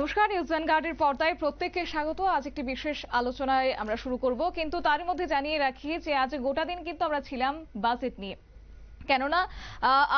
নমস্কার নিউজ ভ্যানগার্ডের পর্দায় প্রত্যেককে স্বাগত। আজ একটি বিশেষ আলোচনায় আমরা শুরু করব। কিন্তু তার মধ্যে জানিয়ে রাখি যে আজ গোটা দিন কিন্তু আমরা ছিলাম বাজেট নিয়ে। কেননা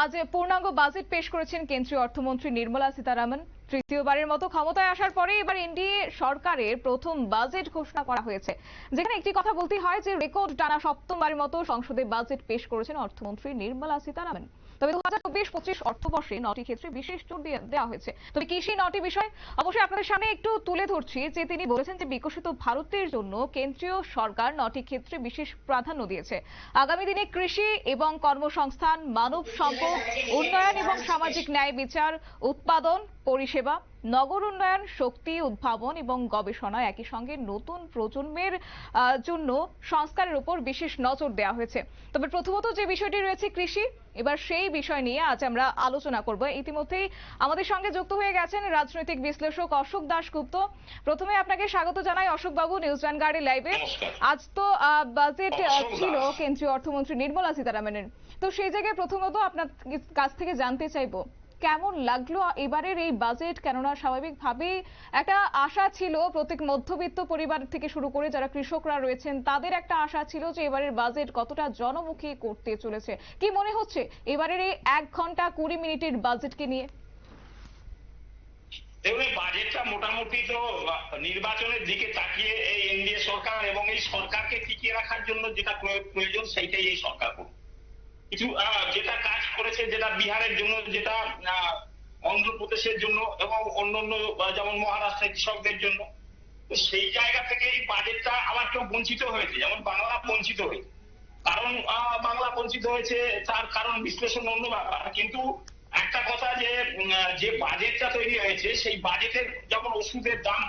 আজ পূর্ণাঙ্গ বাজেট পেশ করেছেন কেন্দ্রীয় অর্থমন্ত্রী নির্মলা সীতারামন। তৃতীয়বারের মতো ক্ষমতায় আসার পরে এবার এনডিএ সরকারের প্রথম বাজেট ঘোষণা করা হয়েছে। যেখানে একটি কথা বলতে হয় যে, রেকর্ড টানা সপ্তমবারের মতো সংসদে বাজেট পেশ করেছেন অর্থমন্ত্রী নির্মলা সীতারামন। তবে দু হাজার চব্বিশ পঁচিশ অর্থবর্ষে নটি ক্ষেত্রে বিশেষ জোর দেওয়া হয়েছে। তবে কি সেই নটি বিষয় অবশ্যই আপনাদের সামনে একটু তুলে ধরছি, যে তিনি বলেছেন যে বিকশিত ভারতের জন্য কেন্দ্রীয় সরকার নটি ক্ষেত্রে বিশেষ প্রাধান্য দিয়েছে। আগামী দিনে কৃষি এবং কর্মসংস্থান, মানব সম্পদ, উন্নয়ন এবং সামাজিক ন্যায় বিচার, উৎপাদন পরিষেবা নগর উন্নয়ন শক্তি উদ্ভাবন এবং গবেষণা একই সঙ্গে নতুন প্রজন্মের জন্য সংস্কারের উপর বিশেষ নজর দেওয়া হয়েছে। তবে প্রথমত যে বিষয়টি রয়েছে কৃষি এবার সেই বিষয় নিয়ে আজ আমরা আলোচনা করব। ইতিমধ্যেই আমাদের সঙ্গে যুক্ত হয়ে গেছেন রাজনৈতিক বিশ্লেষক অশোক দাশগুপ্ত। প্রথমে আপনাকে স্বাগত জানাই অশোক বাবু নিউজ ভ্যানগার্ডের লাইভে। আজ তো বাজেট ছিল কেন্দ্রীয় অর্থমন্ত্রী নির্মলা সীতারামনের। তো সেই জায়গায় প্রথমত আপনার কাছ থেকে জানতে চাইব কেমন লাগল? এবারের এই বাজেট কেননা স্বাভাবিকভাবেই একটা আশা ছিল প্রত্যেক মধ্যবিত্ত পরিবার থেকে শুরু করে যারা কৃষকরা রয়েছেন, তাদের একটা আশা ছিল যে এবারের বাজেট কতটা জনমুখী করতে চলেছে। কি মনে হচ্ছে এবারের এই এক ঘণ্টা কুড়ি মিনিটের বাজেটকে নিয়ে? দেখুন, এই বাজেটটা মোটামুটি তো নির্বাচনের দিকে তাকিয়ে এই এনডিএ সরকার এবং এই সরকারকে টিকিয়ে রাখার জন্য যেটা প্রয়োজন, সেইটাই এই সরকার করবে কিছু যেটা কাজ করেছে, যেটা বিহারের জন্য, যেটা অন্ধ্রপ্রদেশের জন্য এবং অন্যান্য যেমন মহারাষ্ট্রের কৃষকদের জন্য, তো সেই জায়গা থেকে এই বাজেটটা আবার কেউ বঞ্চিত হয়েছে, যেমন বাংলা বঞ্চিত হয়েছে। কারণ বাংলা বঞ্চিত হয়েছে, তার কারণ বিশ্লেষণ অন্য ব্যাপার। কিন্তু একটা কথা যে যে বাজেটটা তৈরি হয়েছে, সেই বাজেটের যেমন ওষুধের দাম,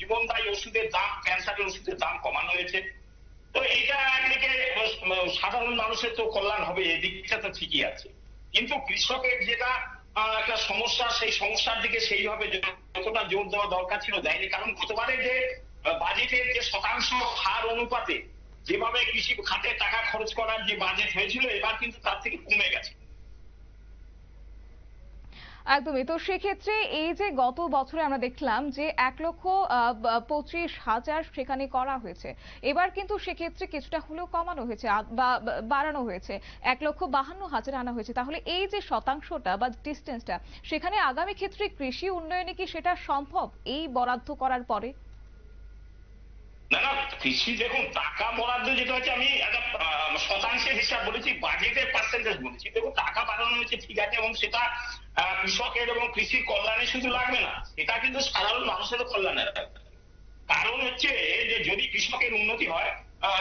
জীবনদায়ী ওষুধের দাম, ক্যান্সারের ওষুধের দাম কমানো হয়েছে তো এটা একদিকে সাধারণ মানুষের তো কল্যাণ হবে, এই দিকটা তো ঠিকই আছে। কিন্তু কৃষকের যেটা একটা সমস্যা, সেই সমস্যার দিকে সেইভাবে যতটা জোর দেওয়া দরকার ছিল দেয়নি। কারণ গতবারে যে বাজেটের যে শতাংশ হার অনুপাতে যেভাবে কৃষি খাতে টাকা খরচ করার যে বাজেট হয়েছিল, এবার কিন্তু তার থেকে কমে গেছে। একদমই। তো সেক্ষেত্রে এই যে গত বছরে আমরা দেখলাম যে এক লক্ষ পঁচিশ হাজার সেখানে করা হয়েছে। এবার কিন্তু সেক্ষেত্রে কিছুটা হলেও কমানো হয়েছে বা বাড়ানো হয়েছে। এক লক্ষ বাহান্ন হাজার আনা হয়েছে। তাহলে এই যে শতাংশটা বা ডিস্টেন্সটা সেখানে আগামী ক্ষেত্রে কৃষি উন্নয়নে কি সেটা সম্ভব এই বরাদ্দ করার পরে? না না কৃষি দেখুন, টাকা বরাদ্দ যেটা হচ্ছে, আমি একটা শতাংশের হিসাব বলেছি বাজেটের পার্সেন্টেজ বলেছি। দেখুন, টাকা বাড়ানো হয়েছে, ঠিক আছে, এবং সেটা কৃষকের এবং কৃষির কল্যাণে শুধু লাগবে না, এটা কিন্তু সাধারণ মানুষেরও কল্যাণে কারণ হচ্ছে যে, যদি কৃষকের উন্নতি হয়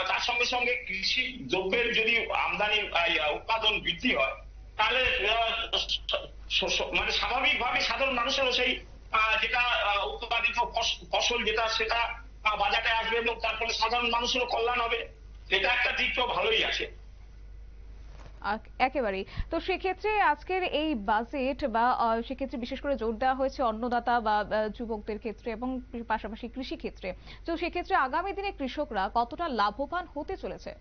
তার সঙ্গে সঙ্গে কৃষি দ্রব্যের যদি আমদানি উৎপাদন বৃদ্ধি হয়, তাহলে মানে স্বাভাবিকভাবে সাধারণ মানুষেরও সেই যেটা উৎপাদিত ফস- ফসল যেটা, সেটা বাজারে আসবে এবং তার ফলে সাধারণ মানুষেরও কল্যাণ হবে সেটা একটা দিক তো ভালোই আছে। একেবারেই। তো সেক্ষেত্রে আজকের এই বাজেট বা সেক্ষেত্রে বিশেষ করে জোর দেওয়া হয়েছে অন্নদাতা বা যুবকদের ক্ষেত্রে এবং পাশাপাশি কৃষি ক্ষেত্রে তো সেক্ষেত্রে আগামী দিনে কৃষকরা কতটা লাভবান হতে চলেছে?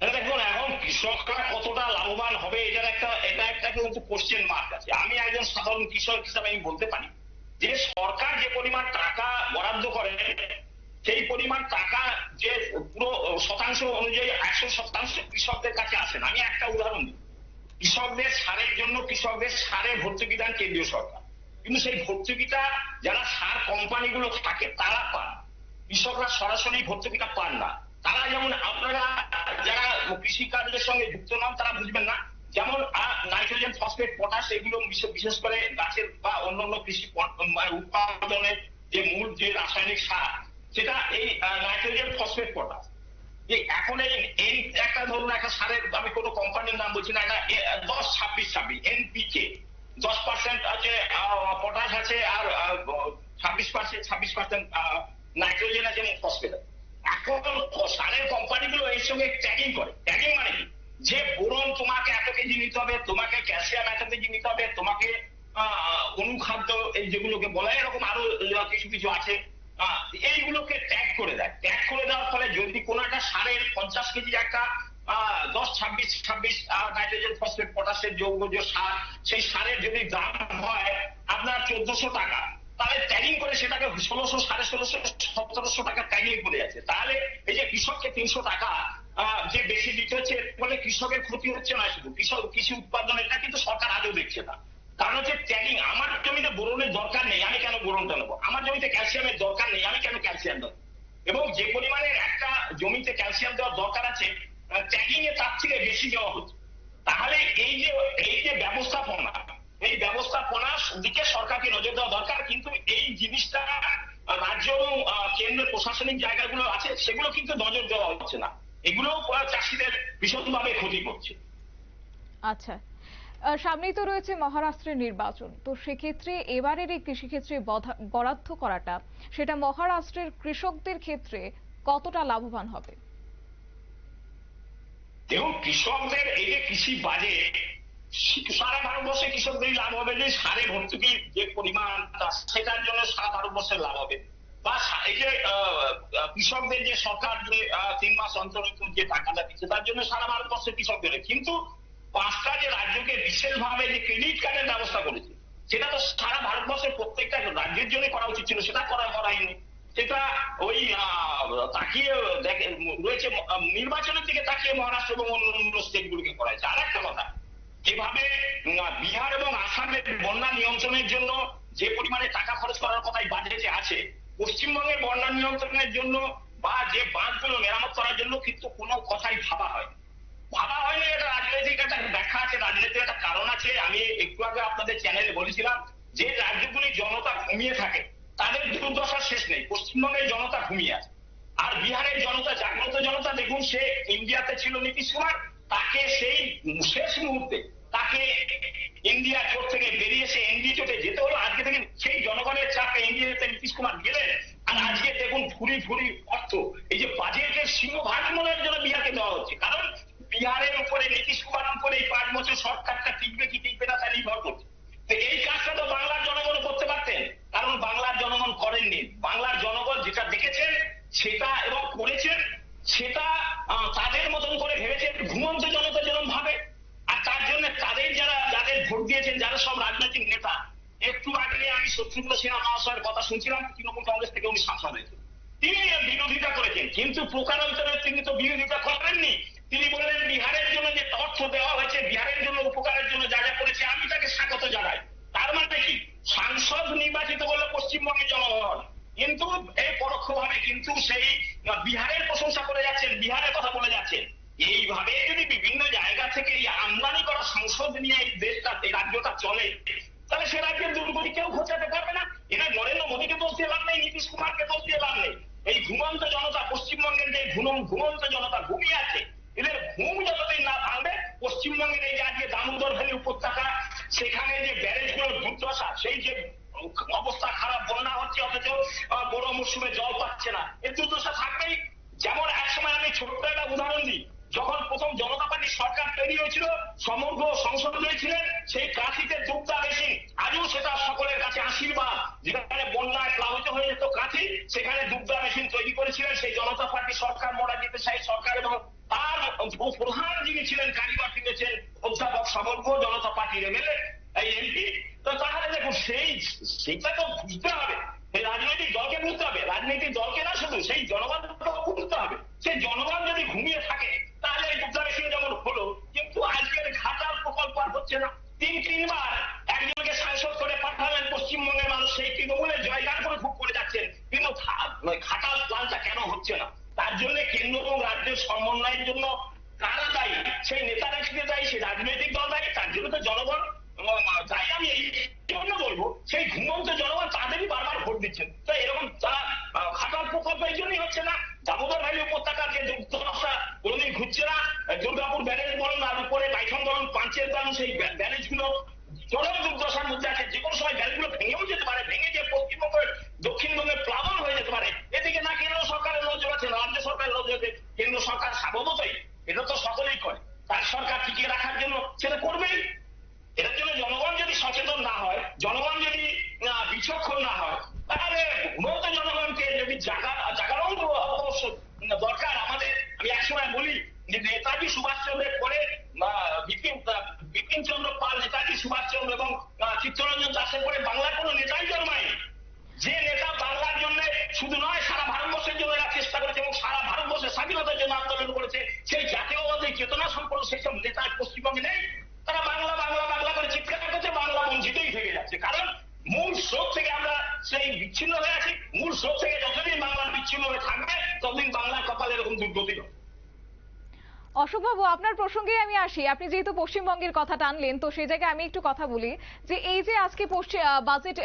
দেখুন এখন কৃষকরা কতটা লাভবান হবে এটার একটা এটা একটা কিন্তু কোশ্চেন মার্ক আছে। আমি একজন সাধারণ কৃষক হিসাবে আমি বলতে পারি। যে সরকার যে পরিমাণ টাকা বরাদ্দ করে, সেই পরিমাণ টাকা যে পুরো শতাংশ অনুযায়ী, একশো শতাংশ কৃষকদের কাছে আসে আমি একটা উদাহরণ দিই। কৃষকদের সারের জন্য কৃষকদের সারে ভর্তুকি দেন কেন্দ্রীয় সরকার। কিন্তু সেই ভর্তুকিটা যারা সার কোম্পানিগুলো থাকে, তারা পান। কৃষকরা সরাসরি ভর্তুকিটা পান না। তারা যেমন আপনারা, যারা কৃষি সঙ্গে যুক্ত নন, তারা বুঝবেন না যেমন নাইট্রোজেন ফসফেট, পটাশ, এগুলো বিশেষ- করে গাছের বা অন্যান্য কৃষি মানে উৎপাদনের যে মূল যে রাসায়নিক সার, সেটা এই নাইট্রোজেন ফসফেট, পটাশ। যে এখন এই এই একটা ধরুন, একটা সারের, আমি কোনো কোম্পানির নাম বলছি না দশ, ছাব্বিশ ছাব্বিশ এনপিকে দশ পার্সেন্ট আছে পটাশ আছে, আর ছাব্বিশ পার্সেন্ট ছাব্বিশ পার্সেন্ট নাইট্রোজেন আছে এবং ফসফেট এখন সারের কোম্পানিগুলো এর সঙ্গে ট্যাগিং করে। ট্যাগিং মানে কি? যে বোরন তোমাকে এত কেজি নিতে হবে, তোমাকে ক্যালসিয়াম এত কেজি নিতে হবে, তোমাকে অনুখাদ্য, এই যেগুলোকে বলা এরকম আরও কিছু কিছু আছে এইগুলোকে ট্যাগ করে দেয়। ট্যাগ করে দেওয়ার ফলে যদি কোনো একটা সারের পঞ্চাশ কেজি একটা দশ, ছাব্বিশ ছাব্বিশ নাইট্রোজেন ফসফেট পটাশের যৌগ যে সার, সেই সারের যদি দাম হয় আপনার চোদ্দশো টাকা, তাহলে ট্যাগিং করে সেটাকে ষোলোশো, সাড়ে ষোলোশো, সতেরোশো টাকা ট্যাগিং করে যাচ্ছে। তাহলে এই যে কৃষককে তিনশো টাকা যে বেশি দিতে হচ্ছে, এর ফলে কৃষকের ক্ষতি হচ্ছে না শুধু। কৃষক, কৃষি উৎপাদন এটা কিন্তু সরকার আদৌ দেখছে না। কারণ হচ্ছে ট্যাগিং আমার জমিতে বোরনের দরকার নেই, আমি কেন বোরনটা নেব? আমার জমিতে ক্যালসিয়ামের দরকার নেই, আমি কেন ক্যালসিয়াম দেবো? এবং যে পরিমাণে একটা জমিতে ক্যালসিয়াম দেওয়ার দরকার আছে ট্যাগিং এ তার থেকে বেশি দেওয়া হচ্ছে। তাহলে এই যে এই যে ব্যবস্থাপনা, এই ব্যবস্থাপনার দিকে সরকারকে নজর দেওয়া দরকার, কিন্তু এই জিনিসটা রাজ্য এবং কেন্দ্রের প্রশাসনিক জায়গাগুলো আছে, সেগুলো কিন্তু নজর দেওয়া হচ্ছে না। এগুলো চাষিদের ভীষণভাবে ক্ষতি করছে। আচ্ছা সামনেই তো রয়েছে মহারাষ্ট্রের নির্বাচন। তো সেক্ষেত্রে এবারের এই কৃষিক্ষেত্রে বরাদ্দ করাটা সেটা মহারাষ্ট্রের কৃষকদের ক্ষেত্রে কতটা লাভবান হবে? দেখুন কৃষকদের এই যে কৃষি বাজেট সারা ভারতবর্ষে কৃষকদেরই লাভ হবে যে সারে ভর্তুকির যে পরিমাণ সেটার জন্য সারা ভারতবর্ষের লাভ হবে। বা এই যে কৃষকদের যে সরকার যে তিন মাস অন্তর যে টাকাটা দিচ্ছে, তার জন্য সারা ভারতবর্ষের কৃষকদের কিন্তু পাঁচটা যে রাজ্যকে বিশেষভাবে যে ক্রেডিট কার্ডের ব্যবস্থা করেছে, সেটা তো সারা ভারতবর্ষের প্রত্যেকটা রাজ্যের জন্য করা উচিত ছিল, সেটা করা হয়নি সেটা ওই তাকিয়ে দেখে, রয়েছে নির্বাচনের দিকে তাকিয়ে মহারাষ্ট্র এবং অন্য স্টেট গুলিকে করা হয়েছে। আর একটা কথা, এভাবে বিহার এবং আসামের বন্যা নিয়ন্ত্রণের জন্য যে পরিমাণে টাকা খরচ করার কথাই বাজেটে আছে পশ্চিমবঙ্গের বন্যা নিয়ন্ত্রণের জন্য বা যে বাঁধগুলো মেরামত করার জন্য কিন্তু কোনো কথাই ভাবা হয় ভাবা হয়নি এটা রাজনৈতিক একটা ব্যাখ্যা আছে, রাজনৈতিক একটা কারণ আছে। আমি একটু আগে আপনাদের চ্যানেলে বলেছিলাম যে রাজ্যগুলি জনতা ঘুমিয়ে থাকে, তাদের দুর্দশার শেষ নেই। পশ্চিমবঙ্গের জনতা ঘুমিয়ে আছে। আর বিহারের জনতা, জাগ্রত জনতা, দেখুন সে ইন্ডিয়াতে ছিল নীতিশ কুমার, তাকে সেই শেষ মুহূর্তে, তাকে ইন্ডিয়া জোট থেকে বেরিয়ে এসে এনডি জোটে যেতে হলো। আজকে থেকে সেই জনগণের চাপে ইন্ডিয়াতে নীতিশ কুমার গেলেন। আর আজকে দেখুন ভুরি ভুরি অর্থ। এই যে বাজেটের সিংহভাগ মনের জন্য বিহারকে দেওয়া হচ্ছে। কারণ বিহারের উপরে নীতিশ কুমার উপরে এই পাঁচ বছর সরকারটা টিকবে কি টিকবে না তা নির্ভর করছে। তো এই কাজটা তো বাংলার জনগণ করতে পারতেন। কারণ বাংলার জনগণ করেননি। বাংলার জনগণ যেটা দেখেছেন, সেটা এবং করেছেন, সেটা সব রাজনৈতিক নেতা। একটু আগে আমি শত্রুঘ্ন সিনহা মহাশয়ের কথা শুনছিলাম, তৃণমূল কংগ্রেস থেকে উনি সাংসদ হয়েছেন। তিনি বিরোধিতা করেছেন, কিন্তু প্রকারান্তরে তিনি তো বিরোধিতা করেননি তিনি বললেন, বিহারের জন্য যে অর্থ দেওয়া হয়েছে, বিহারের জন্য, উপকারের জন্য যা যা করেছে, আমি তাকে স্বাগত জানাই। তার মানে কি? সাংসদ নির্বাচিত করল পশ্চিমবঙ্গের জনগণ। কিন্তু এই পরোক্ষভাবে কিন্তু সেই বিহারের প্রশংসা করে যাচ্ছেন বিহারের কথা বলে যাচ্ছেন এইভাবে যদি বিভিন্ন জায়গা থেকে এই আমদানি করা সংসদ নিয়ে এই দেশটা এই রাজ্যটা চলে। তাহলে সে রাজ্যের দুর্গতি কেউ ঘোচাতে পারবে না? এরা নরেন্দ্র মোদীকে দোষ দিয়ে লাভ নেই, নীতিশ কুমারকে দোষ দিয়ে লাভ নেই। এই ঘুমন্ত জনতা, পশ্চিমবঙ্গের যে ঘুম ঘুমন্ত জনতা ঘুমিয়ে আছে, এদের ঘুম যতদিন না ভাঙবে, পশ্চিমবঙ্গের এই যে আজকে দামোদর ভ্যালি উপত্যকা, সেখানে যে ব্যারেজগুলোর দুর্দশা, সেই যে অবস্থা খারাপ বন্যা হচ্ছে, অথচ বড় মরশুমে জল পাচ্ছে না। এর দুর্দশা থাকবেই। যেমন এক সময় আমি ছোট্ট একটা উদাহরণ দিই। যখন প্রথম জনতা পার্টি সরকার তৈরি হয়েছিল, সমগ্র সংসদ হয়েছিলেন সেখানে দুগ্ধা মেশিন তৈরি করেছিলেন, সেই জনতা পার্টি সরকার মোড়া যেতে চাই সরকার এবং তার প্রধান যিনি ছিলেন, কারিগর তিনি ছিলেন অধ্যাপক সমগ্র জনতা পার্টির এমএলএ এই এমপি তো তাহলে দেখুন, সেই সেটা তো বুঝতে হবে। এই রাজনৈতিক দলকে বুঝতে হবে, রাজনৈতিক দলকে না শুধু, সেই জনগণকে বুঝতে হবে। সেই জনগণ যদি ঘুমিয়ে থাকে, তাহলে এই দুগ্ধা মেশিন যেমন হলো, কিন্তু আজকের ঘাটাল প্রকল্প আর হচ্ছে না। তিন, তিনবার একজনকে সাংসদ করে পাঠালেন পশ্চিমবঙ্গের মানুষ, সেই তৃণমূলের জয়গান করে খুব করে যাচ্ছেন। কিন্তু ঘা- মানে প্লানটা কেন হচ্ছে না? তার জন্য কেন্দ্র এবং রাজ্যের সমন্বয়ের জন্য কারা দায়ী? সেই নেতারা ছিঁড়ে দায়ী, সেই রাজনৈতিক দল দায়ী, তার জন্য তো জনগণ তাই আমি এই জন্য বলব, সেই ঘুমন্ত জনগণ তাদেরই বারবার ভোট দিচ্ছেন। তো এরকম তারা খাটাল প্রকল্প এই জন্যই হচ্ছে না। দামোদর উপত্যকার যে দুর্দশা ঘুরছে না। দুর্গাপুর ব্যারেজ বলুন আর উপরে বাইথন বলুন পাঞ্চের বলুন সেই ব্যারেজগুলো চরম দুর্দশার মধ্যে আছে। যে কোনো সময় ব্যালগুলো ভেঙেও যেতে পারে, ভেঙে যে পশ্চিমবঙ্গের, দক্ষিণবঙ্গের প্লাবন হয়ে যেতে পারে। এদিকে না কেন্দ্র সরকারের নজর আছে, রাজ্য সরকারের নজর আছে। কেন্দ্র সরকার সার্বভৌমতই এটা তো সকলেই করে। তার সরকার টিকিয়ে রাখার জন্য সেটা করবেই। এটার জন্য জনগণ যদি সচেতন না হয়, জনগণ যদি বিচক্ষণ না হয়, তাহলে উন্নত জনগণকে যদি জাগা, জাগারণ দরকার আমাদের। আমি একসময় বলি যে নেতাজি সুভাষচন্দ্রের করে অশোকবাবু আপনার প্রসঙ্গে আমি আসি। আপনি যেহেতু পশ্চিমবঙ্গের কথা টানলেন তো সেই জায়গায় আমি একটু কথা বলি যে এই যে আজকে বাজেট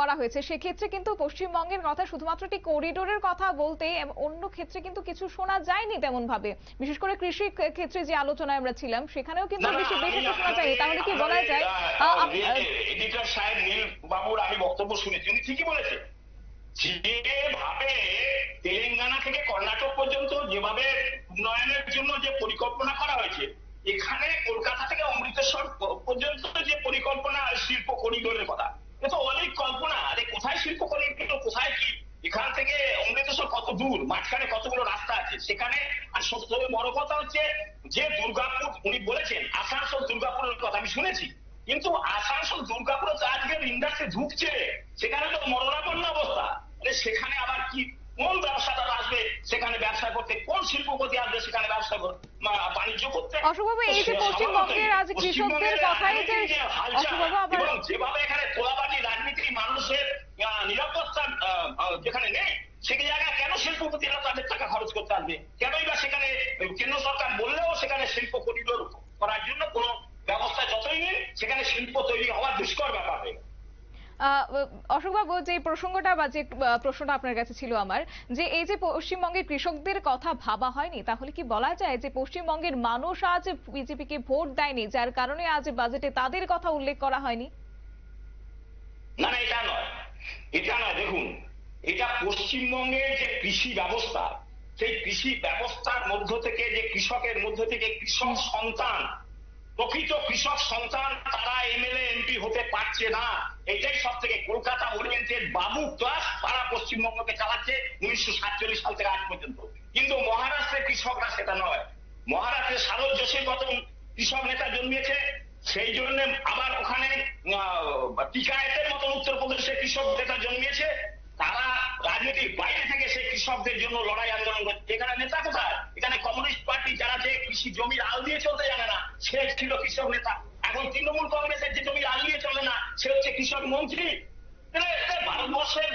করা হয়েছে সেক্ষেত্রে কিন্তু পশ্চিমবঙ্গের কথা শুধুমাত্র একটি করিডোরের কথা বলতে অন্য ক্ষেত্রে কিন্তু কিছু শোনা যায়নি তেমন ভাবে বিশেষ করে কৃষি ক্ষেত্রে যে আলোচনায় আমরা ছিলাম সেখানেও কিন্তু বেশি শোনা যায়নি। তাহলে কি বলা যায় এডিটর সাহেব নীল বাবুর আমি বক্তব্য শুনেছি। উনি ঠিকই বলেছেন। যেভাবে তেলেঙ্গানা থেকে কর্ণাটক পর্যন্ত যেভাবে উন্নয়নের জন্য যে পরিকল্পনা করা হয়েছে, এখানে কলকাতা থেকে অমৃতসর পর্যন্ত যে পরিকল্পনা শিল্প করিডোরের কথা, এ তো অনেক কল্পনা। আরে কোথায় শিল্প করিডোর কোথায় কি? এখান থেকে অমৃতসর কত দূর? মাঝখানে কতগুলো রাস্তা আছে? সেখানে আর সবথেকে বড় কথা হচ্ছে, যে দুর্গাপুর, উনি বলেছেন, আসানসোল দুর্গাপুরের কথা আমি শুনেছি। কিন্তু আসানসোল দুর্গাপুরে তো আজকের ইন্ডাস্ট্রি ঢুকছে সেখানে তো মরণাপন্ন অবস্থা। সেখানে আবার কি কোন ব্যবসাদার আসবে সেখানে ব্যবসা করতে? কোন শিল্পপতি আসবে সেখানে ব্যবসা বাণিজ্য করতে? অশোকবাবু, এই যে পশ্চিমবঙ্গের আজ কৃষকদের কথাই যে- অশোকবাবু, আবার- যেভাবে এখানে তোলাবাজি রাজনীতি মানুষের নিরাপত্তা যেখানে নেই সেই জায়গায় কেন শিল্পপতিরা তাদের টাকা খরচ করতে আসবে? কেনই বা সেখানে কেন্দ্র সরকার বললেও সেখানে শিল্প করিডোর করার জন্য কোনো ব্যবস্থা যতই সেখানে শিল্প তৈরি হওয়া দুষ্কর ব্যাপার হয়ে অশোকবাবু যে প্রসঙ্গটা বা যে প্রশ্নটা আপনার কাছে ছিল আমার যে এই যে পশ্চিমবঙ্গের কৃষকদের কথা ভাবা হয়নি তাহলে কি বলা যায় যে পশ্চিমবঙ্গের মানুষ আজ বিজেপিকে ভোট দেয়নি যার কারণে আজ বাজেটে তাদের কথা উল্লেখ করা হয়নি? না না এটা নয়। এটা নয় দেখুন এটা পশ্চিমবঙ্গের যে কৃষি ব্যবস্থা সেই কৃষি ব্যবস্থার মধ্য থেকে যে কৃষকের মধ্য থেকে কৃষক সন্তান প্রকৃত কৃষক সন্তান তারা এমএলএ এমপি হতে পারছে না। এটাই সব থেকে কলকাতা ওরিয়েন্টেড বাবু ক্লাস তারা পশ্চিমবঙ্গকে চালাচ্ছে উনিশশো সাতচল্লিশ সাল থেকে আজ পর্যন্ত। কিন্তু মহারাষ্ট্রের কৃষকরা সেটা নয়। মহারাষ্ট্রের শারদ যোশীর মতন কৃষক নেতা জন্মিয়েছে। সেই জন্য আবার ওখানে টিকায়েতের মতন উত্তরপ্রদেশে কৃষক নেতা জন্মিয়েছে। তারা রাজনীতির বাইরে থেকে সেই কৃষকদের জন্য লড়াই আন্দোলন করছে। এখানে নেতা কোথায়? এখানে কমিউনিস্ট পার্টি যারা যে কৃষি জমির আল দিয়ে চলতে জানে না, সে ছিল কৃষক নেতা। এখন তৃণমূল কংগ্রেসের যে জমির আল দিয়ে চলে না, সে হচ্ছে কৃষক মন্ত্রী। ভারতবর্ষের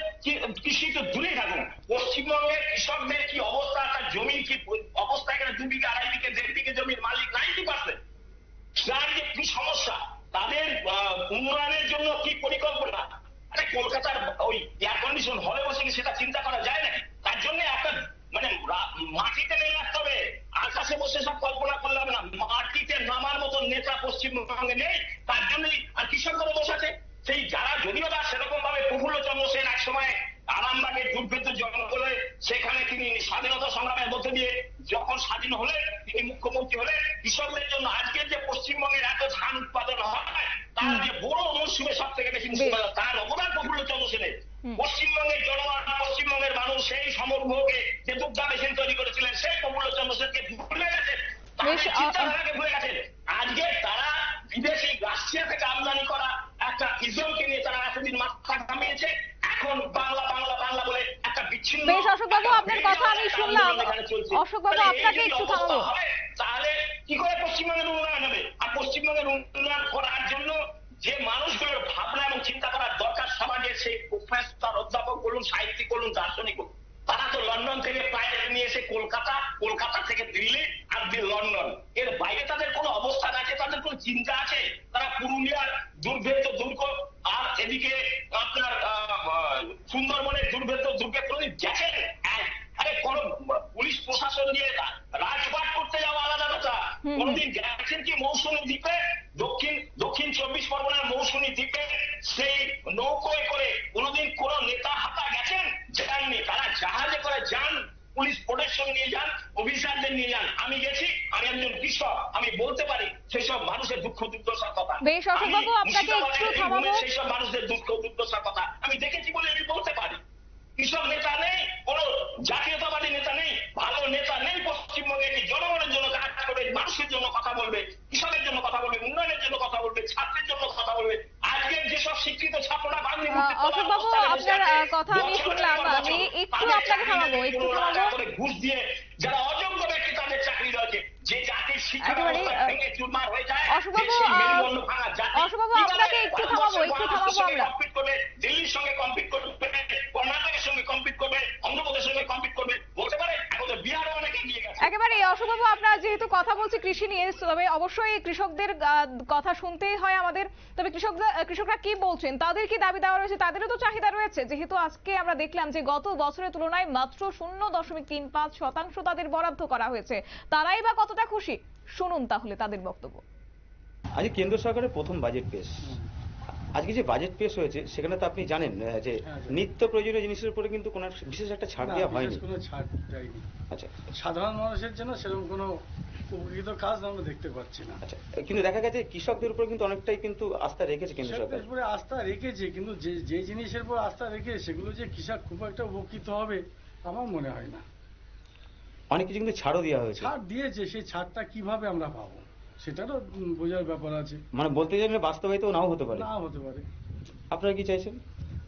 কৃষি তো দূরেই থাকুন পশ্চিমবঙ্গের কৃষকদের কি অবস্থা? তার জমির কি অবস্থা? এখানে দু বিঘা, আড়াই বিঘে, দেড় বিঘে জমির মালিক নাইনটি পার্সেন্ট। যার যে কি সমস্যা? তাদের উন্নয়নের জন্য কি পরিকল্পনা? কলকাতার ওই এয়ার কন্ডিশন হলে বসে কি সেটা চিন্তা করা যায় না আ- ভুলে গেছে আজকে তারা বিদেশি রাশিয়া থেকে আমদানি করা একটা ইসলামকে নিয়ে তারা এতদিন মাথা ঘামিয়েছে এখন বাংলা বাংলা বাংলা বলে একটা বিচ্ছিন্ন বেশ, অশোকবাবু, একটা আপনার কথা আমি শুনলাম। তাহলে এই আপনাকে একটু থামাবো। তাহলে কি করে পশ্চিমবঙ্গের উন্নয়ন হবে আর পশ্চিমবঙ্গের উন্নয়ন করার জন্য যে মানুষগুলোর ভাবনা এবং চিন্তা করার দরকার সমাজের সেই প্রফেসর অধ্যাপক বলুন সাহিত্যিক বলুন দার্শনিক বলুন তারা তো লন্ডন থেকে পাইলট নিয়ে এসে কলকাতা কলকাতা থেকে দিল্লি আর লন্ডন। এর বাইরে তাদের কোনো অবস্থান আছে? তাদের কোনো চিন্তা আছে? তারা পুরুলিয়ার দুর্ভেদ্য দুর্গ আর এদিকে আপনার সুন্দরবনের দুর্ভেদ্য দুর্গে কোনোদিন গেছেন এক- আরে কোন পুলিশ প্রশাসন দিয়ে রা- রাজপাট করতে যাওয়া আলাদা কথা। কোনদিন গেছেন কি মৌসুমী দ্বীপে? দক্ষিণ দক্ষিণ চব্বিশ পরগনার মৌসুমী দ্বীপে সেই নৌকোয় করে কোনোদিন কোন নেতা হাতা গেছেন? যাননি তারা জাহাজে করে যান পুলিশ প্রোটেকশন নিয়ে যান অফিসারদের নিয়ে যান। আমি গেছি আমি একজন কৃষক আমি বলতে পারি সেই সব মানুষের দুঃখ দুর্দশার কথা। বেশ, অশোকবাবু, আমি আপনাকে একটু থামাবো। সেই সব মানুষদের দুঃখ দুর্দশার কথা। আমি দেখেছি বলে আমি বলতে কৃষক নেতা নেই কোন জাতীয়তাবাদী নেতা নেই ভালো নেতা নেই পশ্চিমবঙ্গে জনগণের জন্য কাজ করবে মানুষের জন্য কথা বলবে কৃষকের জন্য কথা বলবে উন্নয়নের জন্য কথা বলবে ছাত্রের জন্য কথা বলবে আজকের যেসব শিক্ষিত ছাত্ররা বাঙালি অশোকবাবু, আপনার, কথা আমি শুনলাম। আমি একটু আপনাকে থামাবো, একটু থামাবো। ঘুষ দিয়ে যারা অযোগ্য ব্যক্তি তাদের চাকরি রয়েছে শিক্ষা একেবারেই, ব্যবস্থা ভেঙে চুরমার হয়ে যায় দেশের মেরুদণ্ড ভাঙা জাতি আপনাকে একটু থামাবো, একটু থামাবো আমরা। করবে দিল্লির সঙ্গে কম্পিট করবে কর্ণাটকের সঙ্গে কম্পিট করবে অন্ধ্রপ্রদেশের সঙ্গে কম্পিট করবে বলতে পারে এখন বিহারে অনেক গেছে। একেবারে অশোকবাবু আপনারা যেহেতু কথা বলছি কৃষি নিয়ে তবে অবশ্যই কৃষকদের কথা শুনতেই হয় আমাদের। তবে কৃষকরা কৃষকরা কি বলছেন? তাদের কি দাবি দেওয়া রয়েছে? তাদেরও তো চাহিদা রয়েছে। যেহেতু আজকে আমরা দেখলাম যে গত বছরের তুলনায় মাত্র শূন্য দশমিক তিন পাঁচ শতাংশ তাদের বরাদ্দ করা হয়েছে। তারাই বা কতটা খুশি? শুনুন তাহলে তাদের বক্তব্য। আজকে কেন্দ্র সরকারের প্রথম বাজেট পেশ। আজকে যে বাজেট পেশ হয়েছে সেখানে তো আপনি জানেন যে হ্যাঁ, নিত্য প্রয়োজনীয় জিনিসের উপরে কিন্তু কোনো বিশেষ একটা ছাড় দেওয়া বিশেষ হয়নি। কোনো ছাড় দেয়নি। আচ্ছা। সাধারণ মানুষের জন্য সেরকম কোনো উপকৃত কাজ আমরা দেখতে পাচ্ছি না। আচ্ছা কিন্তু দেখা গেছে কৃষকদের উপর কিন্তু অনেকটাই কিন্তু আস্থা রেখেছে কেন্দ্র সরকার। কৃষকদের উপরে আস্থা রেখেছে কিন্তু যে যে জিনিসের উপর আস্থা রেখে সেগুলো যে কৃষক খুব একটা উপকৃত হবে আমার মনে হয় না। অনেক কিছু কিন্তু ছাড়ও দেওয়া হয়েছে। ছাড় দিয়েছে সেই ছাড়টা কীভাবে আমরা পাবো? সেটারও বোঝার ব্যাপার আছে। মানে বলতে গেলে বাস্তবায়িত নাও হতে পারে। নাও হতে পারে। আপনারা কি চাইছেন?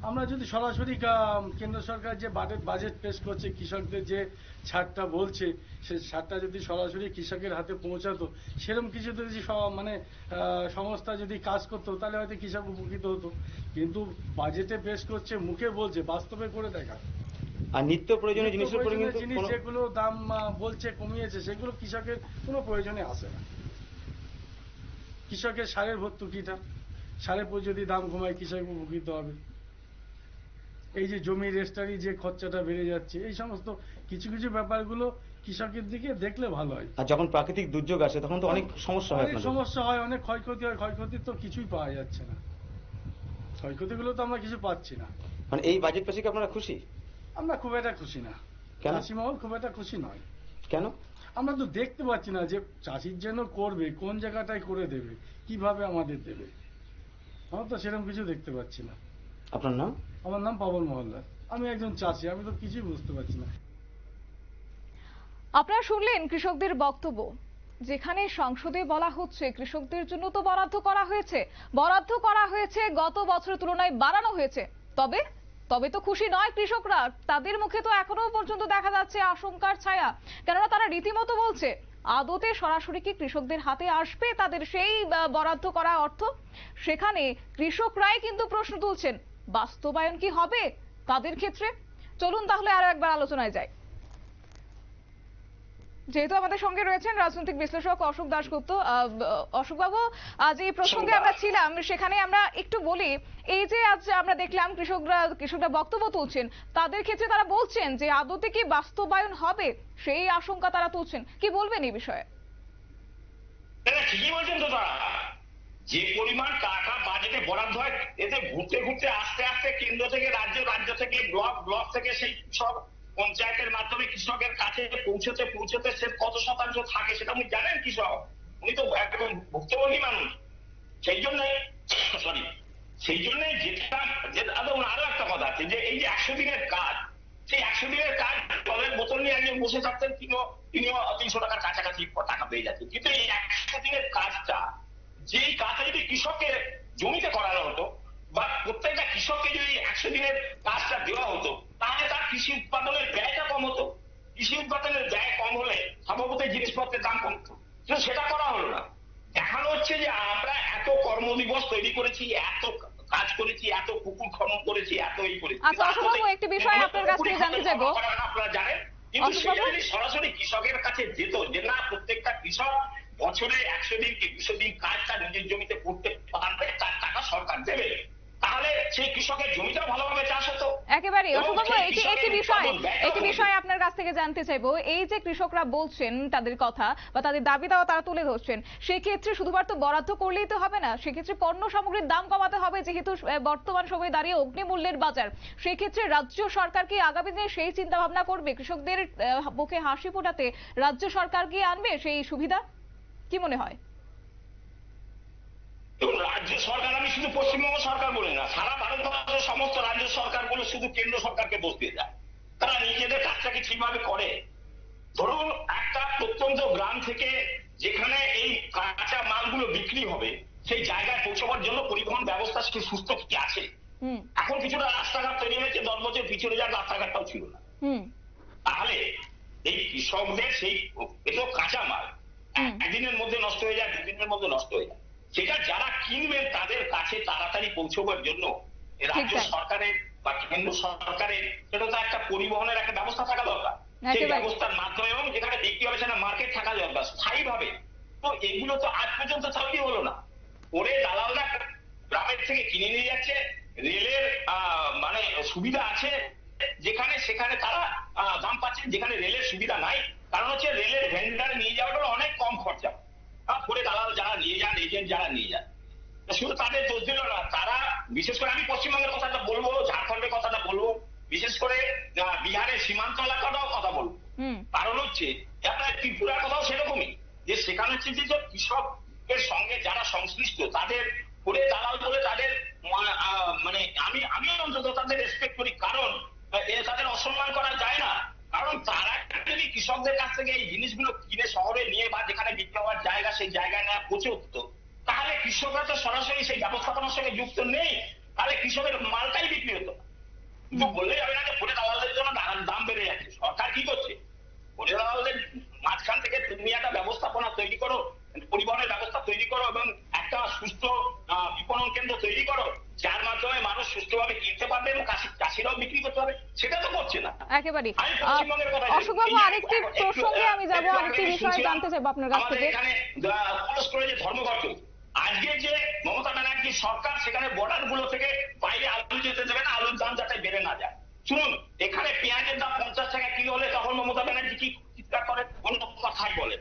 আমরা যদি সরাসরি কেন্দ্র সরকার যে বাজেট বাজেট পেশ করছে কৃষকদের যে ছাড়টা বলছে সে ছাড়টা যদি সরাসরি কৃষকের হাতে পৌঁছাতো সেরকম কিছু যদি মানে সংস্থা যদি কাজ করতো তাহলে হয়তো কৃষক উপকৃত হতো। কিন্তু বাজেটে পেশ করছে মুখে বলছে বাস্তবে করে দেখা আর নিত্য প্রয়োজনীয় জিনিসের উপরে কিন্তু জিনিস যেগুলো দাম বলছে কমিয়েছে সেগুলো কৃষকের কোনো প্রয়োজনে আসে না। কৃষকের সারের ভর্তুকিটা সারের পর যদি দাম কমায় কৃষক উপকৃত হবে। এই যে জমি রেস্টারি যে খরচাটা বেড়ে যাচ্ছে এই সমস্ত কিছু কিছু ব্যাপারগুলো কৃষকের দিকে দেখলে ভালো হয়। আর যখন প্রাকৃতিক দুর্যোগ আসে তখন তো অনেক সমস্যা হয় অনেক সমস্যা হয় অনেক ক্ষয়ক্ষতি হয় ক্ষয়ক্ষতি তো কিছুই পাওয়া যাচ্ছে না। ক্ষয়ক্ষতিগুলো তো আমরা কিছু পাচ্ছি না। মানে এই বাজেট পেশে কি আপনারা খুশি? আমরা খুব একটা খুশি না। কেন? চাষিমহল খুব একটা খুশি নয়। কেন? আমরা তো দেখতে পাচ্ছি না যে চাষির জন্য করবে কোন জায়গাটায় করে দেবে কীভাবে আমাদের দেবে। আমরা তো সেরকম কিছু দেখতে পাচ্ছি না। আপনার নাম? আমার নাম পাবন মহল্লার আমি একজন চাষি আমি তো কিছুই বুঝতে পারছি না। আপনারা শুনলেন কৃষকদের বক্তব্য। যেখানে সংসদে বলা হচ্ছে কৃষকদের জন্য তো বরাদ্দ করা হয়েছে। বরাদ্দ করা হয়েছে গত বছরের তুলনায় বাড়ানো হয়েছে। তবে তবে তো খুশি নয় কৃষকরা। তাদের মুখে তো এখনও পর্যন্ত দেখা যাচ্ছে আশঙ্কার ছায়া। কেননা তারা রীতিমতো বলছে, আদতে সরাসরি কি কৃষকদের হাতে আসবে তাদের সেই বরাদ্দ করা অর্থ? সেখানে কৃষকরাই কিন্তু প্রশ্ন তুলছেন, বাস্তবায়ন কি হবে তাদের ক্ষেত্রে? চলুন তাহলে আরও একবার আলোচনায় যাই। যেহেতু আমাদের সঙ্গে রয়েছেন রাজনৈতিক বিশ্লেষক অশোক দাশগুপ্ত অশোকবাবু আজ এই প্রসঙ্গে আমরা ছিলাম সেখানে আমরা একটু বলি এই যে আজ আমরা দেখলাম কৃষকরা কৃষকরা বক্তব্য তুলছেন তাদের ক্ষেত্রে তারা বলছেন যে আদতে কি বাস্তবায়ন হবে? সেই আশঙ্কা তারা তুলছেন। কি বলবেন এই বিষয়ে? ঠিকই বলছেন তো তারা। যে পরিমাণ টাকা বাজেটে বরাদ্দ হয় এতে ঘুরতে ঘুরতে আস্তে আস্তে কেন্দ্র থেকে রাজ্য রাজ্য থেকে ব্লক ব্লক থেকে সেই সব পঞ্চায়েতের মাধ্যমে কৃষকের কাছে পৌঁছতে পৌঁছতে সে কত শতাংশ থাকে সেটা উনি জানেন কৃষক। উনি তো একদম ভুক্তভোগী মানুষ। সেই জন্য সরি সেই জন্য যেটা, যে আরও আরও একটা কথা আছে, যে এই যে একশো দিনের কাজ, সেই একশো দিনের কাজ জলের বোতল নিয়ে একজন বসে থাকতেন, তিনিও তিনিও তিনশো টাকার কাছাকাছি টাকা পেয়ে যাচ্ছেন। কিন্তু এই একশো দিনের কাজটা, যেই কাজটা যদি কৃষকের জমিতে করানো হতো বা প্রত্যেকটা কৃষককে যদি একশো দিনের কাজটা দেওয়া হতো কৃষি উৎপাদনের ব্যয়টা কম হতো। কৃষি উৎপাদনের ব্যয় কম হলে স্বভাবতই জিনিসপত্রের দাম কমতো। কিন্তু সেটা করা হলো না। দেখানো হচ্ছে যে আমরা এত কর্মদিবস তৈরি করেছি এত কাজ করেছি এত পুকুর খনন করেছি এত এই করেছি। আচ্ছা, একটি বিষয় আপনার কাছ থেকে জানতে চাইব। আপনারা জানেন কিন্তু সেটা যদি সরাসরি কৃষকের কাছে যেত যে না প্রত্যেকটা কৃষক বছরে একশো দিন কি দুশো দিন কাজ তার নিজের জমিতে করতে পারবে তার টাকা সরকার দেবে। তাহলে সেই কৃষকের ভালোভাবে চাষ হতো। একেবারে অশোকবাবু একটি একটি বিষয় একটি বিষয় আপনার কাছ থেকে জানতে চাইব। এই যে কৃষকরা বলছেন তাদের কথা বা তাদের দাবি দাওয়া তারা তুলে ধরছেন সেক্ষেত্রে শুধুমাত্র বরাদ্দ করলেই তো হবে না সেক্ষেত্রে পণ্য সামগ্রীর দাম কমাতে হবে যেহেতু বর্তমান সময়ে দাঁড়িয়ে অগ্নিমূল্যের বাজার। সেক্ষেত্রে রাজ্য সরকার কি আগামী দিনে সেই চিন্তা ভাবনা করবে? কৃষকদের মুখে হাসি ফোটাতে রাজ্য সরকার কি আনবে সেই সুবিধা? কি মনে হয়? এবং রাজ্য সরকার আমি শুধু পশ্চিমবঙ্গ সরকার বলি না সারা ভারতবর্ষের সমস্ত রাজ্য সরকারগুলো শুধু কেন্দ্র সরকারকে দোষ দিয়ে যায়। তারা নিজেদের কাজটাকে ঠিকভাবে করে। ধরুন একটা প্রত্যন্ত গ্রাম থেকে যেখানে এই কাঁচা মালগুলো বিক্রি হবে সেই জায়গায় পৌঁছাবার জন্য পরিবহন ব্যবস্থা সে সুস্থ কি আছে? এখন কিছুটা রাস্তাঘাট তৈরি হয়েছে দশ বছর পিছনে যাক রাস্তাঘাটটাও ছিল না। তাহলে এই কৃষকদের সেই এ তো কাঁচা মাল। একদিনের মধ্যে নষ্ট হয়ে যায় দুদিনের মধ্যে নষ্ট হয়ে যায়। সেটা যারা কিনবেন তাদের কাছে তাড়াতাড়ি পৌঁছবার জন্য রাজ্য সরকারের বা কেন্দ্র সরকারের সেটা তো একটা পরিবহনের একটা ব্যবস্থা থাকা দরকার। সেই ব্যবস্থার মাধ্যমে এবং যেখানে বিক্রি হবে সেখানে মার্কেট থাকা দরকার স্থায়ী ভাবে তো এগুলো তো আজ পর্যন্ত তৈরি হলো না। ওরে দালালরা গ্রামের থেকে কিনে নিয়ে যাচ্ছে রেলের আহ, মানে সুবিধা আছে যেখানে সেখানে তারা দাম পাচ্ছে যেখানে রেলের সুবিধা নাই। কারণ হচ্ছে রেলের ভেন্ডার নিয়ে যাওয়াটা অনেক কম খরচা। করে দালাল যারা নিয়ে যান এজেন্ট যারা নিয়ে যান। শুধু তাদের দোষ দিল না তারা বিশেষ করে আমি পশ্চিমবঙ্গের কথাটা বলব ঝাড়খণ্ডের কথাটা বলব বিশেষ করে বিহারের সীমান্ত এলাকাটাও কথা বলব। কারণ হচ্ছে আপনার ত্রিপুরার কথাও সেরকমই যে সেখানে হচ্ছে যে কৃষকের সঙ্গে যারা সংশ্লিষ্ট তাদের করে দালাল বলে তাদের মানে আমি আমি অন্তত তাদের রেসপেক্ট করি। কারণ তাদের অসম্মান করা যায় না। কারণ তারা যদি কৃষকদের কাছ থেকে এই জিনিসগুলো কিনে শহরে নিয়ে বা যেখানে বিক্রি হওয়ার জায়গা, সেই জায়গায় নেওয়া পচে উঠতো। তাহলে কৃষকরা তো সরাসরি সেই ব্যবস্থাপনার সঙ্গে যুক্ত নেই, তাহলে কৃষকের মালটাই বিক্রি হতো। কিন্তু বললে যাবে না যে ফোনে দাওয়ালদের জন্য দাম- বেড়ে যাচ্ছে, সরকার কি করছে? ফোনে দাওয়ালদের মাঝখান থেকে তুমি একটা ব্যবস্থাপনা তৈরি করো পরিবহনের ব্যবস্থা তৈরি করো এবং একটা সুস্থ বিপণন কেন্দ্র তৈরি করো যার মাধ্যমে মানুষ সুস্থভাবে কিনতে পারবে এবং চাষিরাও বিক্রি করতে পারবে। সেটা তো করছে না। একেবারে অশোকবাবু আরেকটি প্রসঙ্গে আমি যাব আরেকটি বিষয় জানতে চাইব আপনার কাছ থেকে। এখানে খরচ করে যে ধর্মঘট আজকে যে মমতা ব্যানার্জি সরকার সেখানে বর্ডারগুলো থেকে বাইরে আলু যেতে দেবে না আলুর দাম যাতে বেড়ে না যায়। শুনুন এখানে পেঁয়াজের দাম পঞ্চাশ টাকা কিলো হলে তখন মমতা ব্যানার্জি কি চিৎকার করে? অন্য কথাই বলে।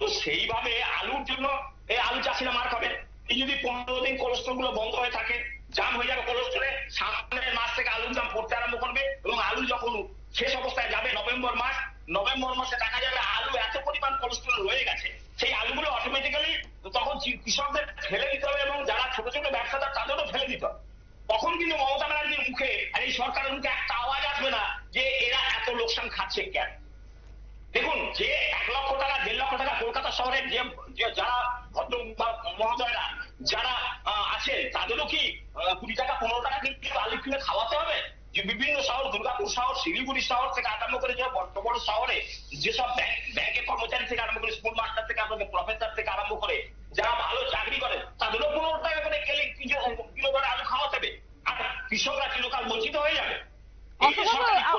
তো সেইভাবে আলুর জন্য এই আলু চাষিরা মার খাবে। এই যদি পনেরো দিন কোলেস্ট্রলগুলো বন্ধ হয়ে থাকে, জাম হয়ে যাবে কোলেস্ট্রলে, সামনের মাস থেকে আলুর দাম পড়তে আরম্ভ করবে এবং আলু যখন শেষ অবস্থায় যাবে নভেম্বর মাস, নভেম্বর মাসে দেখা যাবে আলু এত পরিমাণ কোলেস্ট্রল রয়ে গেছে, সেই আলুগুলো অটোমেটিক্যালি তখন কৃষকদের ফেলে দিতে হবে এবং যারা ছোট ছোট ব্যবসাদার তাদেরও ফেলে দিতে হবে। তখন কিন্তু মমতা ব্যানার্জির মুখে আর এই সরকারের মুখে একটা আওয়াজ আসবে না যে এরা এত লোকসান খাচ্ছে কেন? আছেন তাদেরও কি কুড়ি টাকা পনেরো টাকা কি আলু কিনে খাওয়াতে হবে যে বিভিন্ন শহর দুর্গাপুর শহর শিলিগুড়ি শহর থেকে আরম্ভ করে যে বড় বড় শহরে যেসব ব্যাংক ব্যাংকের কর্মচারী থেকে আরম্ভ করে স্কুল মাস্টার থেকে আরম্ভ করে প্রফেসর থেকে আরম্ভ করে যারা ভালো চাকরি করে তাদেরও পনেরো টাকা করে কেলে কিলো করে আলু খাওয়াতে হবে আর কৃষকরা চিরকাল বঞ্চিত হয়ে যাবে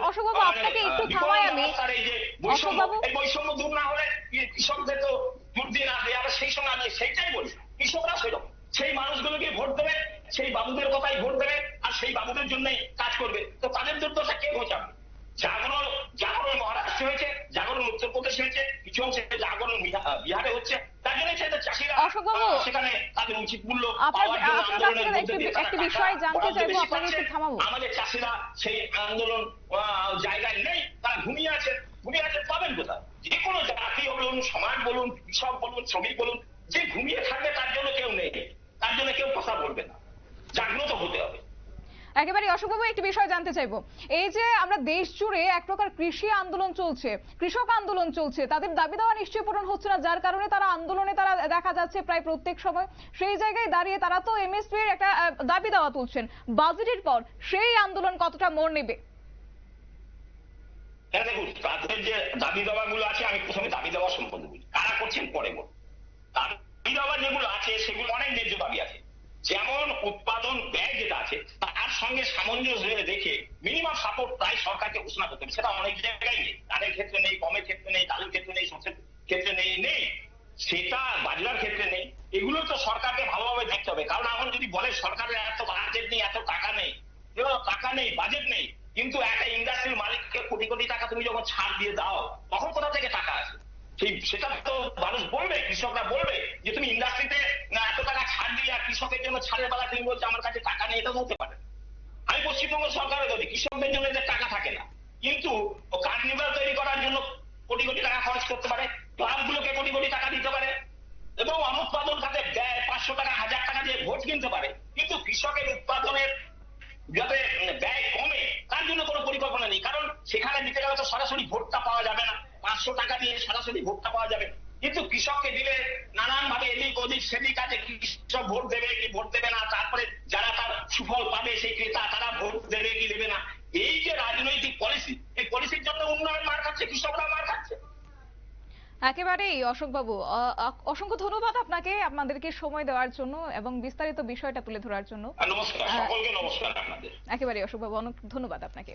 অশোকবাবু, আপনাকে একটু থামাই আমি। ব্যবস্থার এই যে বৈষম্য অশোকবাবু। এই বৈষম্য দূর না হলে কৃষকদের তো সেই সঙ্গে আমি সেইটাই বলি কৃষকরা সেরকম সেই মানুষগুলোকে ভোট দেবে সেই বাবুদের কথাই ভোট দেবে আর সেই বাবুদের জন্যই কাজ করবে। তো তাদের দুর্দশা কে ঘোচাবে? জাগরণ জাগরণ মহারাষ্ট্রে হয়েছে জাগরণ উত্তরপ্রদেশে হয়েছে কিছু অংশে জাগরণ বিহারে হচ্ছে। তার জন্য সেটা চাষিরা সেখানে তাদের উচিত মূল্য জন্য একটি- বিষয় জানতে চাইব, আপনাকে একটু থামাবো। আমাদের চাষিরা সেই আন্দোলন জায়গায় নেই তারা ঘুমিয়ে আছেন ঘুমিয়ে আছেন পাবেন কোথায়? যে কোনো জাতি বলুন সমাজ বলুন কৃষক বলুন শ্রমিক বলুন যে ঘুমিয়ে থাকবে তার জন্য কেউ নেই। তার জন্য কেউ কথা বলবে না। জাগ্রত হতে হবে। একেবারে অশোকবাবু একটি বিষয় জানতে চাইব। এই যে আমরা দেশ জুড়ে এক প্রকার কৃষি আন্দোলন চলছে কৃষক আন্দোলন চলছে তাদের দাবি দেওয়া নিশ্চয়ই পূরণ হচ্ছে না যার কারণে তারা আন্দোলনে তারা দেখা যাচ্ছে প্রায় প্রত্যেক সময়। সেই জায়গায় দাঁড়িয়ে তারা তো এমএসপি এর একটা দাবি দেওয়া তুলছেন। বাজেটের পর সেই আন্দোলন কতটা মোড় নেবে? হ্যাঁ দেখুন তাদের যে দাবি দাবা গুলো আছে আমি প্রথমে দাবি দেওয়া সম্পর্কে বলি। কারা করছেন পরে বল দাবি দাবা যেগুলো আছে, সেগুলো অনেক ন্যায্য দাবি আছে। যেমন উৎপাদন ব্যয় যেটা আছে, তার সঙ্গে সামঞ্জস্য রেখে মিনিমাম সাপোর্ট প্রায় সরকারকে ঘোষণা করতে হবে। সেটা অনেক জায়গায় নেই। ধানের ক্ষেত্রে নেই, গমের ক্ষেত্রে নেই ডালের ক্ষেত্রে নেই সবচেয়ে ক্ষেত্রে নেই নেই। সেটা বাজলার ক্ষেত্রে নেই। এগুলো তো সরকারকে ভালোভাবে দেখতে হবে। কারণ এখন যদি বলে সরকারের এত বাজেট নেই, এত টাকা নেই টাকা নেই বাজেট নেই। কিন্তু একটা ইন্ডাস্ট্রির মালিককে কোটি কোটি টাকা তুমি যখন ছাড় দিয়ে দাও, তখন কোথা থেকে টাকা আসে সেই সেটা তো মানুষ বলবে, কৃষকরা বলবে যে তুমি ইন্ডাস্ট্রিতে এত টাকা ছাড় দিলে আর কৃষকের জন্য ছাড়ের বেলা তুমি বলছো, আমার কাছে টাকা নেই, এটা তো হতে পারে। আমি পশ্চিমবঙ্গ সরকারের বলি, কৃষকদের জন্য এদের টাকা থাকে না। কিন্তু কার্নিভাল তৈরি করার জন্য কোটি কোটি টাকা খরচ করতে পারে, ক্লাবগুলোকে কোটি কোটি টাকা দিতে পারে, এবং অনুৎপাদন খাতে ব্যয় পাঁচশো টাকা, হাজার টাকা দিয়ে ভোট কিনতে পারে। কিন্তু কৃষকের উৎপাদনের যাতে ব্যয় কমে, তার জন্য কোনো পরিকল্পনা নেই। কারণ সেখানে দিতে গেলে তো সরাসরি ভোটটা পাওয়া যাবে না। পাঁচশো টাকা দিয়ে সরাসরি ভোটটা পাওয়া যাবে। কিন্তু কৃষককে দিলে নানান ভাবে এদিক ওদিক সেদিক আছে কৃষক ভোট দেবে, কি ভোট দেবে না, তারপরে যারা তার সুফল পাবে, সেই ক্রেতা, তারা ভোট দেবে, কি দেবে না। এই যে রাজনৈতিক পলিসি এই পলিসির জন্য উন্নয়ন মার খাচ্ছে কৃষকরা মার খাচ্ছে। একেবারেই অশোকবাবু অসংখ্য ধন্যবাদ আপনাকে আপনাদেরকে সময় দেওয়ার জন্য এবং বিস্তারিত বিষয়টা তুলে ধরার জন্য। আর নমস্কার সকলকে নমস্কার আপনাদের। একেবারে অশোকবাবু অনেক ধন্যবাদ আপনাকে।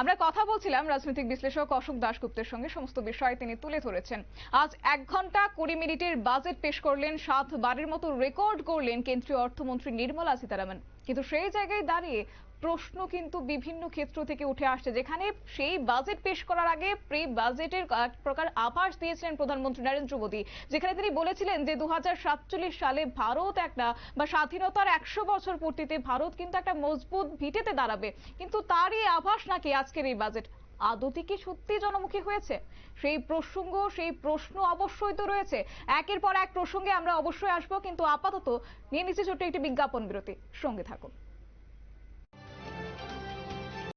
আমরা কথা বলছিলাম রাজনৈতিক বিশ্লেষক অশোক দাশগুপ্তের সঙ্গে সমস্ত বিষয় তিনি তুলে ধরেছেন। আজ এক ঘণ্টা কুড়ি মিনিটের বাজেট পেশ করলেন সাত বারের মতো রেকর্ড করলেন কেন্দ্রীয় অর্থমন্ত্রী নির্মলা সীতারামন। কিন্তু সেই জায়গায় দাঁড়িয়ে প্রশ্ন কিন্তু বিভিন্ন ক্ষেত্র থেকে উঠে আসছে, যেখানে সেই বাজেট পেশ করার আগে প্রি বাজেটের এক প্রকার আভাস দিয়েছিলেন প্রধানমন্ত্রী নরেন্দ্র মোদী, যেখানে তিনি বলেছিলেন যে দু হাজার সাতচল্লিশ সালে ভারত একটা বা স্বাধীনতার একশো বছর পূর্তিতে ভারত কিন্তু একটা মজবুত ভিটেতে দাঁড়াবে, কিন্তু তারই আভাস নাকি আজকের এই বাজেট আদতে কি সত্যি জনমুখী হয়েছে? সেই প্রসঙ্গ, সেই প্রশ্ন অবশ্যই তো রয়েছে, একের পর এক প্রসঙ্গে আমরা অবশ্যই আসব, কিন্তু আপাতত নিয়ে নিচ্ছে ছোট্ট একটি বিজ্ঞাপন বিরতি, সঙ্গে থাকুন।